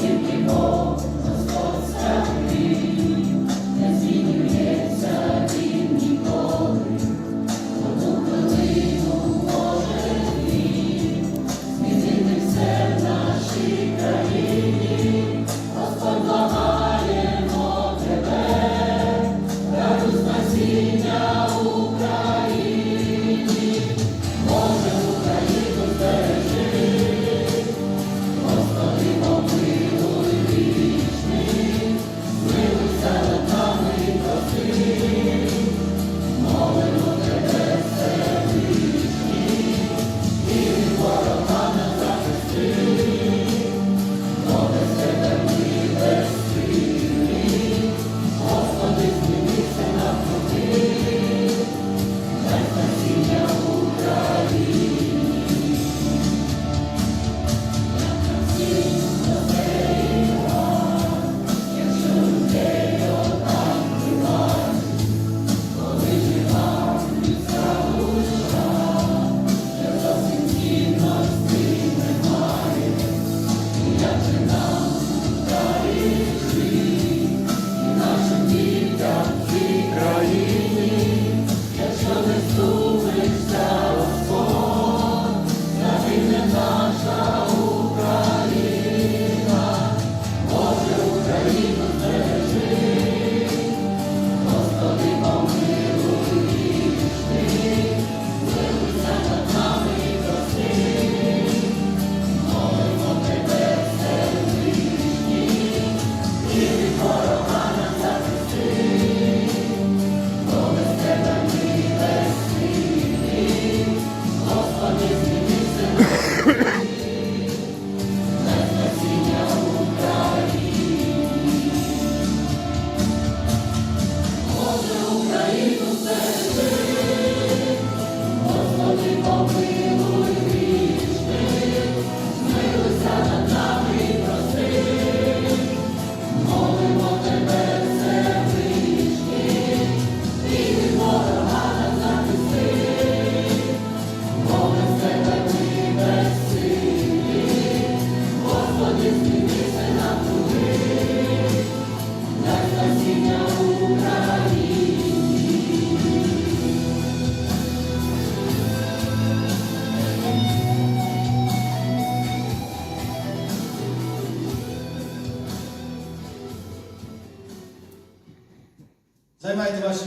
Займайте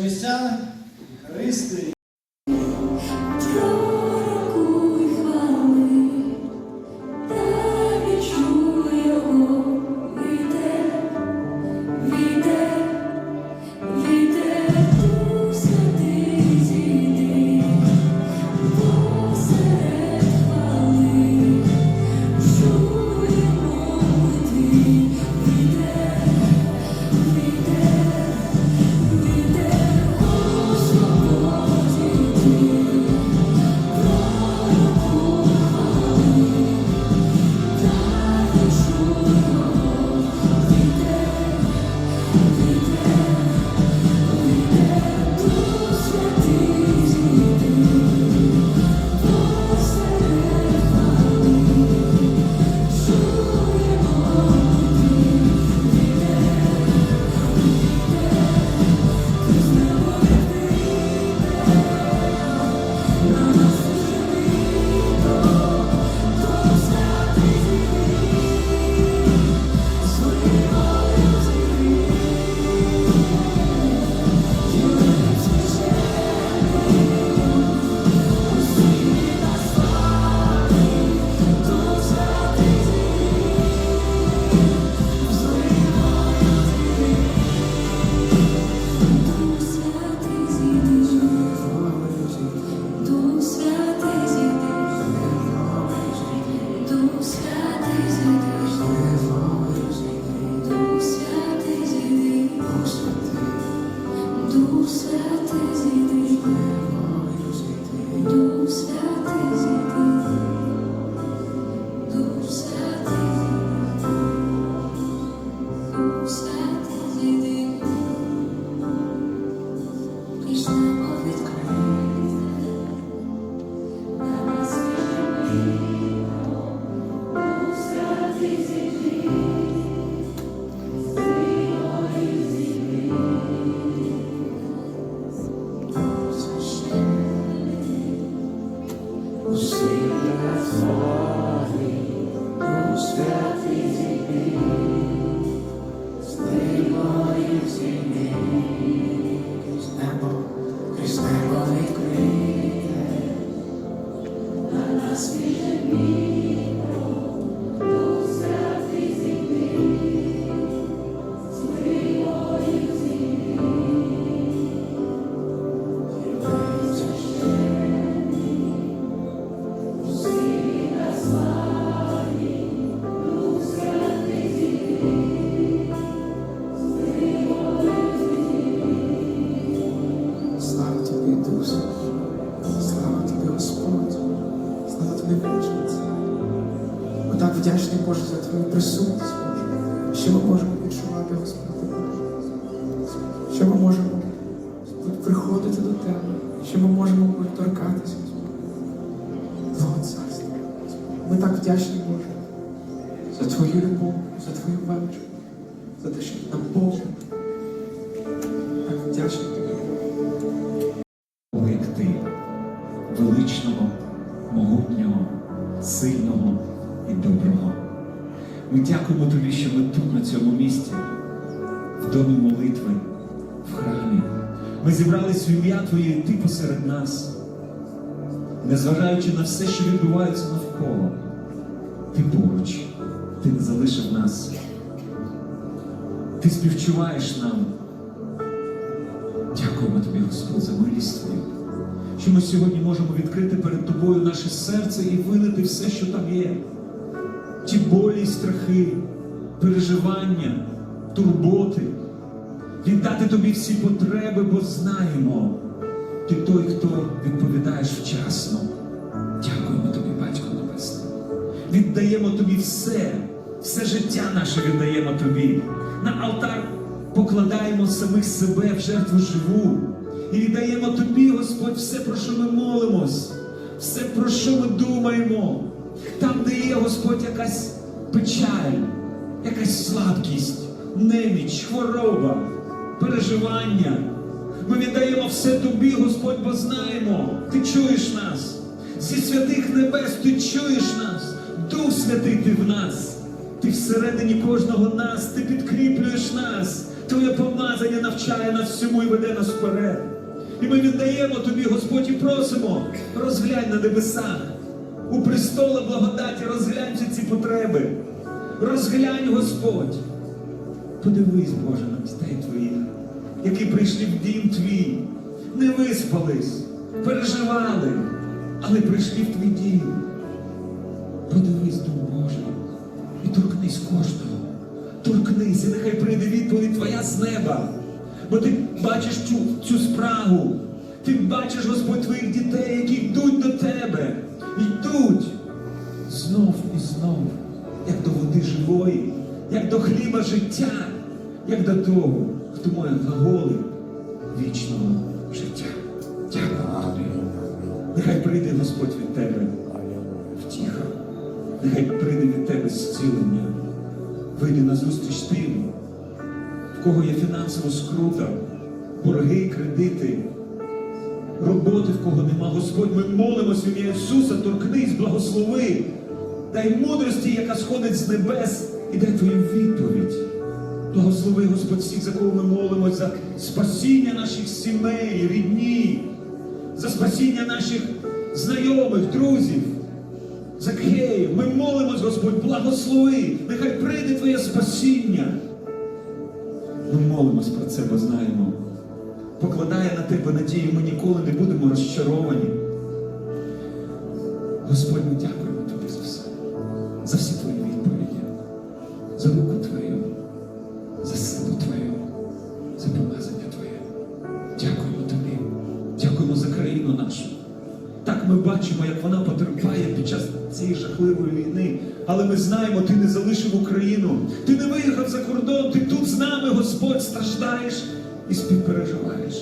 місця. Боже, за твою присутність, Боже. Що ми можемо відчувати, Господи Боже. Що ми можемо приходити до Тебе. Що ми можемо Господь, торкатися, Господи. Твого царства. Ми так вдячні, Боже, за Твою любов, за Твою велич, за те, що нам наповнив. Ми дякуємо тобі, що ми тут, на цьому місці, в домі молитви, в храмі. Ми зібрались в ім'я Твоє, і ти посеред нас. Незважаючи на все, що відбувається навколо, ти поруч, ти не залишив нас. Ти співчуваєш нам. Дякуємо тобі, Господь, за милість Твою, що ми сьогодні можемо відкрити перед тобою наше серце і вилити все, що там є. Ті болі, і страхи, переживання, турботи, віддати тобі всі потреби, бо знаємо, ти той, хто відповідаєш вчасно. Дякуємо тобі, Батько Небесний. Віддаємо тобі все, все життя наше віддаємо тобі. На алтар покладаємо самих себе в жертву живу. І віддаємо тобі, Господь, все, про що ми молимось, все, про що ми думаємо. Там, де є, Господь, якась печаль, якась слабкість, неміч, хвороба, переживання. Ми віддаємо все тобі, Господь, бо знаємо, ти чуєш нас. Зі святих небес ти чуєш нас, Дух Святий ти в нас. Ти всередині кожного нас, ти підкріплюєш нас. Твоє помазання навчає нас всьому і веде нас вперед. І ми віддаємо тобі, Господь, і просимо, розглянь на небесах. У престола благодаті розглянь всі ці потреби. Розглянь, Господь. Подивись, Боже, на дітей твоїх, які прийшли в дім твій, не виспались, переживали, але прийшли в твій дім. Подивись, Дух Божий, і торкнись кожного. Торкнись, і нехай прийде відповідь твоя з неба. Бо ти бачиш цю, цю спрагу. Ти бачиш, Господь, твоїх дітей, які йдуть до тебе. Знов і знов, як до води живої, як до хліба життя, як до того, хто має глаголи вічного життя. Дякую. Нехай прийде Господь від тебе втіха. Нехай прийде від тебе зцілення. Вийди на зустріч тим, в кого є фінансова скрута, борги, кредити, роботи, в кого нема. Господь, ми молимось в ім'я Ісуса, торкнись, благослови, дай мудрості, яка сходить з небес, і дай твою відповідь. Благослови, Господь, всіх, за кого ми молимось, за спасіння наших сімей, рідні, за спасіння наших знайомих, друзів. За Закхеїв, ми молимось, Господь, благослови, нехай прийде Твоє спасіння. Ми молимось про це, бо знаємо. Покладає на тебе надію, ми ніколи не будемо розчаровані. Господь, ми дякуємо Але ми знаємо, ти не залишив Україну. Ти не виїхав за кордон, ти тут з нами, Господь, страждаєш і співпереживаєш.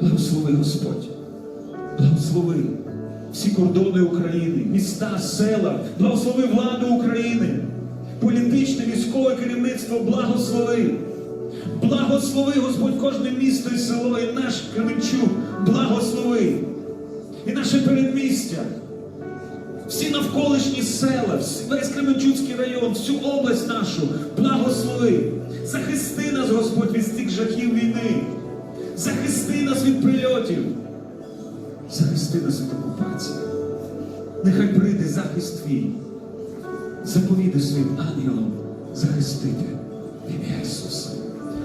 Благослови, Господь. Благослови всі кордони України, міста, села, благослови владу України, політичне, військове керівництво, благослови. Благослови, Господь, кожне місто і село, і наш Кременчук, благослови. І наше передмістя. Всі навколишні села, весь Кременчуцький район, всю область нашу, благослови. Захисти нас, Господь, від цих жахів війни. Захисти нас від прильотів. Захисти нас від окупації. Нехай прийде захист твій. Заповіди своїм ангелам захистити ім'я Ісуса.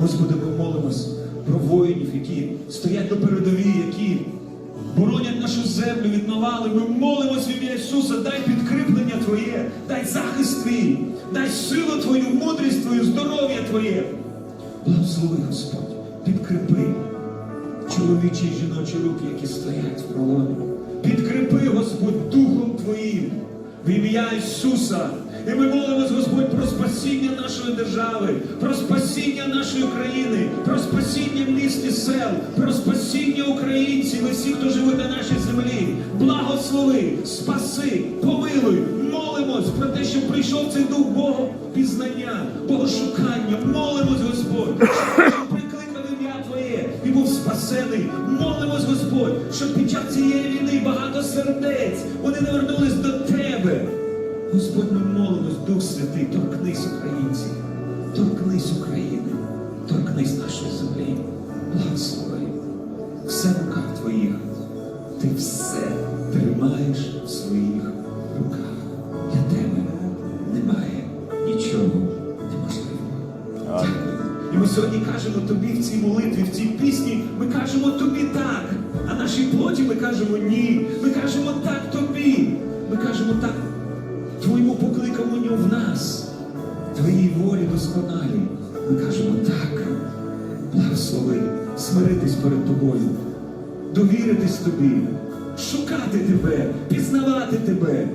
Господи, ми молимось про воїнів, які стоять на передовій, які боронять нашу землю від навали. Ми молимось в ім'я Ісуса, дай підкріплення Твоє, дай захист Твій, дай силу Твою, мудрість Твою, здоров'я Твоє. Благослови, Господь, підкріпи чоловічі і жіночі руки, які стоять в пролоні. Підкріпи, Господь, Духом Твоїм в ім'я Ісуса. І ми молимось, Господь, про спасіння нашої держави, про спасіння нашої країни, про спасіння міст і сел, про спасіння українців і всіх, хто живе на нашій землі. Благослови, спаси, помилуй, молимось про те, щоб прийшов цей дух Бога пізнання, Богошукання. Молимось, Господь, молимось, Дух Святий, торкнись українців, торкнись України, торкнись нашої землі, благослови. Все в руках Твоїх. Ти все тримаєш в своїх руках. Для тебе немає нічого неможливого. І ми сьогодні кажемо тобі в цій молитві, в цій пісні, ми кажемо тобі так. А нашій плоті ми кажемо ні. Ми кажемо так тобі. Ми кажемо так волі. Ми кажемо так. Благослови, смиритись перед тобою, довіритись тобі, шукати тебе, пізнавати тебе,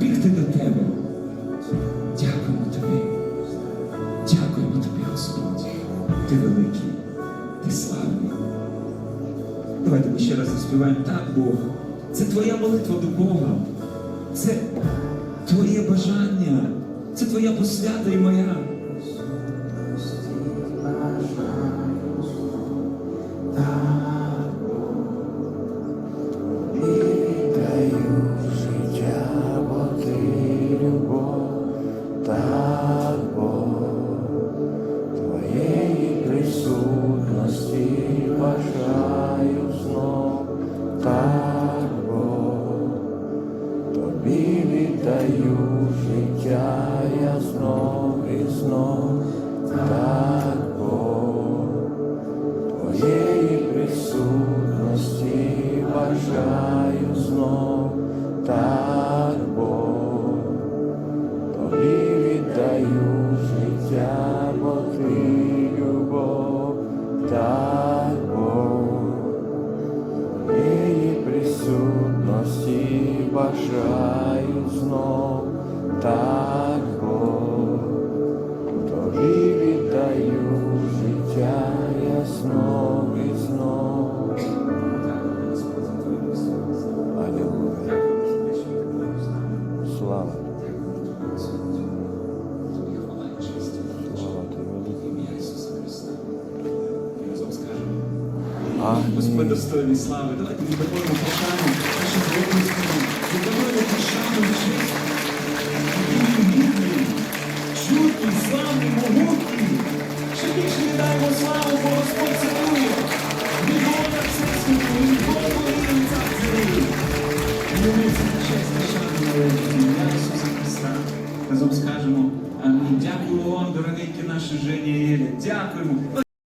бігти до тебе. Дякуємо тобі. Дякуємо тобі, Господь. Ти великий, ти славний. Давайте ми ще раз заспіваємо так, Бог. Це твоя молитва до Бога. Це твоє бажання. Це твоя посвята і моя. знов і знов, так Бог. Твоєї присутності бажаю знов, так Бог, тобі віддаю життя, бо ти любов, так Бог, Твоєї присутності бажаю знов, так Господь достойний слави. Давайте віддамо пошану нашим Господу. Віддамо пошану і честь. Він гідний, чутний, Разом скажемо Амінь. Вам, дорогенькі наші Жені Єлі, Дякуємо.